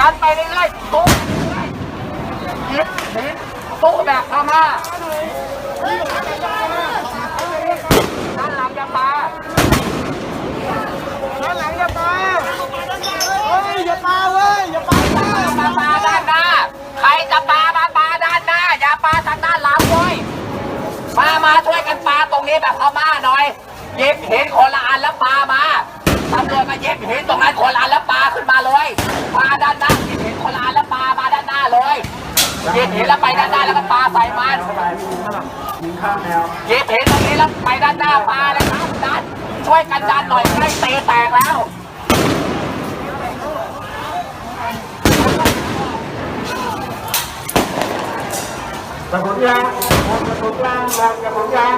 ดันไปเรื่อยๆตู้หยิบหินตู้แบบพม่าด้านหลังอย่าปาด้านหลังอย่าปาเฮ้ยอย่าปาเว้ยอย่าปามาปาด้านหน้า ใครจะปามาปาด้านหน้า อย่าปาทางด้านหลังเว้ยมามาช่วยกันปาตรงนี้แบบพม่าหน่อยหยิบหินคนละอันแล้วปามาตำรวจมาหยิบหินตรงนั้นคนละอัน หยิบหินแล้วไปด้านหน้าแล้วก็ปาใส่มันหยิบหินตรงนี้แล้วไปด้านหน้าปาเลยครับดันช่วยกันดันหน่อยใกล้ตีแตกแล้วกระสุนยางกระสุนยางวางกระสุนยาง